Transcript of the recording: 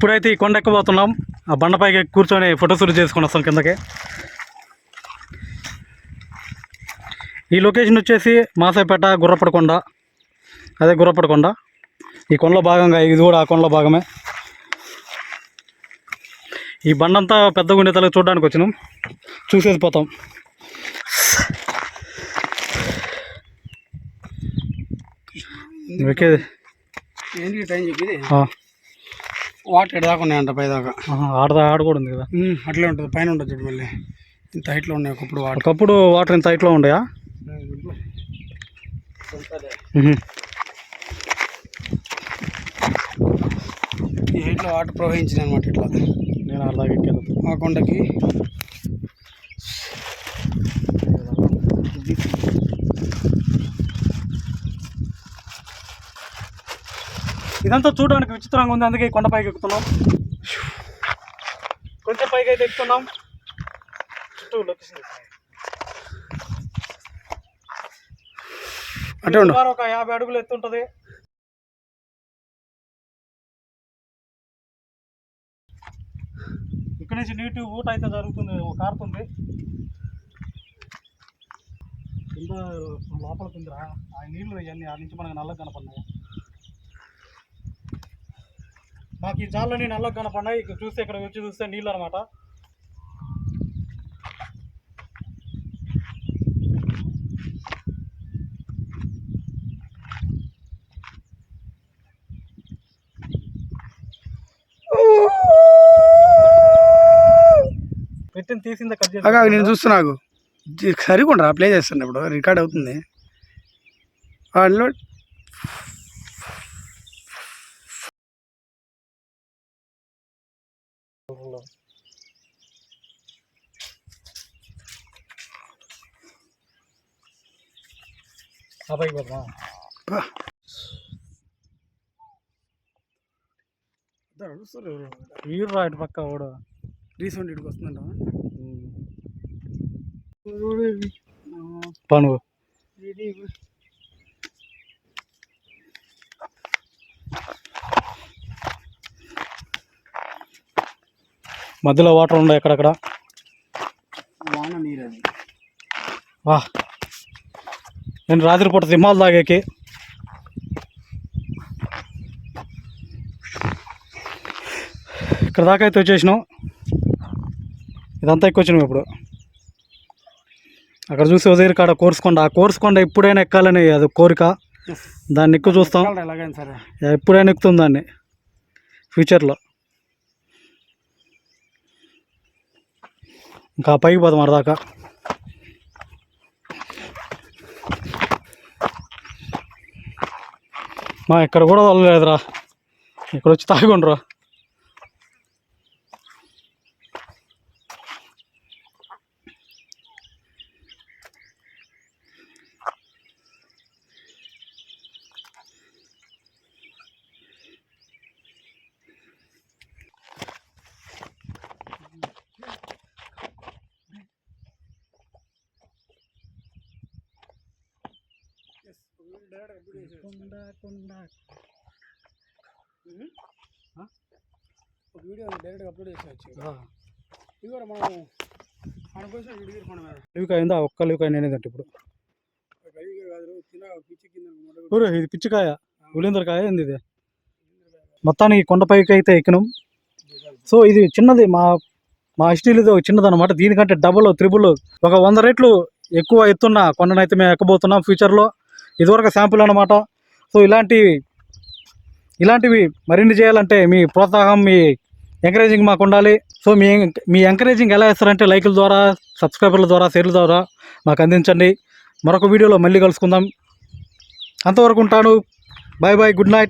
ఇప్పుడైతే ఈ కొండ ఎక్కబోతున్నాం. ఆ బండపైకి కూర్చొని ఫోటో షూట్ చేసుకుని వస్తాం కిందకి. ఈ లొకేషన్ వచ్చేసి మాసాయిపేట గుర్రపడి కొండ. అదే గుర్రపడి కొండ. ఈ కొండలో భాగంగా ఇది కూడా ఆ కొండలో భాగమే. ఈ బండంతా పెద్దగా ఉండే తలకి చూడడానికి వచ్చినాం. చూసేసి పోతాం. ఓకే వాటర్ దాకా ఉన్నాయంట పై దాకా. ఆహా, ఆడ ఆడ కూడా ఉంది కదా? అట్లే ఉంటుంది. పైన ఉంటుంది చూడు మళ్ళీ. ఇంత హైట్లో ఉన్నాయి ఒకప్పుడు వాటర్. ఒకప్పుడు వాటర్ ఇంత హైట్లో ఉండయా. ఈ హైట్లో వాటర్ ప్రవహించింది అనమాట ఇట్లా. నేను ఆడ దాకా ఆ కొండకి. ఇదంతా చూడడానికి విచిత్రంగా ఉంది. అందుకే ఈ కొండ పైకి ఎక్కుతున్నాం. కొంచెం పైకి అయితే ఎక్కుతున్నాం. చుట్టూ లొకేషన్ అటే ఒక యాభై అడుగులు ఎత్తు ఉంటుంది. ఇక్కడ నుంచి నీటి ఊట అయితే జరుగుతుంది. కారుతుంది కింద లోపల కిందరా ఆ నీళ్ళు ఇవన్నీ ఆ నుంచి మనకు నల్లగా కనపడినాయి మాకు ఈ జాలని నల్లగా కనపడినాయి ఇక్కడ చూస్తే ఇక్కడ వచ్చి చూస్తే నీళ్ళు అనమాట పెట్టిన తీసిందే కట్ చేసి అగా నేను చూస్తున్నాగు సరికుండా ప్లే చేస్తాను ఇప్పుడు రికార్డ్ అవుతుంది. వాటిలో రా ఇటు పక్క ఓడు. రీసెంట్ ఇటుకు వస్తుందంట. పను మధ్యలో వాటర్ ఉన్నాయి ఎక్కడక్కడ? వాన నీరు అది వా. నేను రాత్రిపూట సింహాలు తాగేకి ఇక్కడ దాకా అయితే వచ్చేసినాం. ఇదంతా ఎక్కువ వచ్చినాం ఇప్పుడు. అక్కడ చూసి ఉదయం కాడ కోర్సుకొండ ఆ కోర్సుకొండ ఎప్పుడైనా ఎక్కాలని అది కోరిక. దాన్ని ఎక్కువ చూస్తాం. సరే. ఎప్పుడైనా ఎక్కుతుంది దాన్ని. ఫ్యూచర్లో. ఇంకా పైకి పోదాం అరదాకా మా ఇక్కడ కూడా వదలలేదురా ఇక్కడ వచ్చి తాగుండ్రా. ఒక వీడియో డైరెక్ట్గా అప్లోడ్ చేసేవచ్చు ఇది కూడా మనం మన కోసం వీడియో మీద లివికాయ ఉందా ఒక్క లివికాయ నేనేదంటే ఇప్పుడు. ఊరు ఇది పిచ్చికాయ. ఉలిందరకాయ ఏంది ఇది? మొత్తానికి కొండపైకి అయితే ఎక్కినాం. సో ఇది చిన్నది మా మా హిస్టరీలో చిన్నది అనమాట దీనికంటే డబుల్ త్రిబుల్ ఒక వంద రెట్లు ఎక్కువ ఎత్తున్న కొండనైతే మేము ఎక్కబోతున్నాం ఫ్యూచర్లో ఇదివరకు శాంపుల్ అనమాట సో ఇలాంటివి ఇలాంటివి మరిన్ని చేయాలంటే మీ ప్రోత్సాహం మీ ఎంకరేజింగ్ మాకు ఉండాలి. సో మీ మీ ఎంకరేజింగ్ ఎలా ఇస్తారంటే లైకుల ద్వారా సబ్స్క్రైబర్ల ద్వారా షేర్ల ద్వారా మాకు అందించండి. మరొక వీడియోలో మళ్ళీ కలుసుకుందాం. అంతవరకు ఉంటాను. Bye bye good night.